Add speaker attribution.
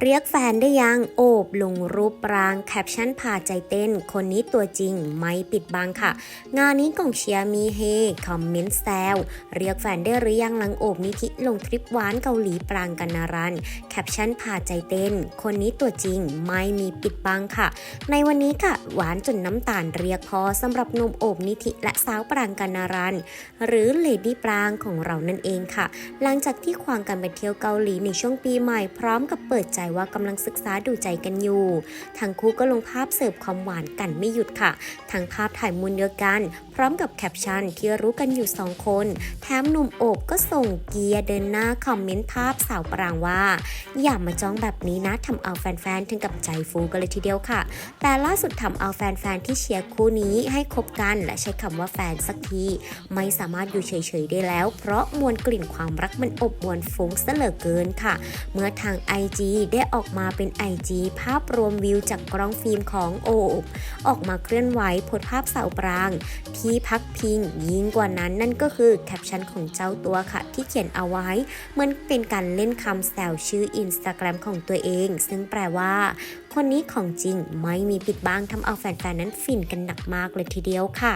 Speaker 1: เรียกแฟนได้ยังโอบลงรูปปรางแคปชั่นพาใจเต้น คนนี้ตัวจริงไม่ปิดบังค่ะ งานนี้กองเชียร์มีเฮคอมเมนต์แซวเรียกแฟนได้หรือยังหลังโอบนิธิลงทริปหวานเกาหลีปรางกันนารันแคปชั่นพาใจเต้น คนนี้ตัวจริงไม่มีปิดบังค่ะ ในวันนี้ค่ะหวานจนน้ำตาลเรียกพอสำหรับหนุ่มโอบนิธิและสาวปรางกันนารันหรือเลดี้ปรางของเรานั่นเองค่ะ หลังจากที่ควงกันไปเที่ยวเกาหลีในช่วงปีใหม่พร้อมกับเปิดใจว่ากำลังศึกษาดูใจกันอยู่ทั้งคู่ก็ลงภาพเสิร์ฟความหวานกันไม่หยุดค่ะทั้งภาพถ่ายมุมเดียวกัน พร้อมกับแคปชั่นที่รู้กันอยู่สองคน แถมหนุ่มโอบก็ส่งเกียร์เดินหน้าคอมเมนต์ภาพสาวปรางว่า อย่ามาจ้องแบบนี้นะทำเอาแฟนๆถึงกับใจฟูกันเลยทีเดียวค่ะ แต่ล่าสุดทำเอาแฟนๆที่เชียร์คู่นี้ให้คบกันและใช้คำว่าแฟนสักที ไม่สามารถอยู่เฉยๆได้แล้ว เพราะมวลกลิ่นความรักมันอบอวนฟุ้งเหลือเกินค่ะ เมื่อทาง IG ได้ออกมาเป็น IG ภาพรวมวิวจากกล้องฟิล์มของโอบออกมาเคลื่อนไหวโพสภาพสาวปราง ที่พักพิงยิ่งกว่านั้นนั่นก็คือแคปชั่นของเจ้าตัวค่ะ ที่เขียนเอาไว้เหมือนเป็นการเล่นคำแซวชื่ออินสตาแกรมของตัวเอง ซึ่งแปลว่า คนนี้ของจริงไม่มีปิดบังทำเอาแฟนๆนั้นฟินกันหนักมากเลยทีเดียวค่ะ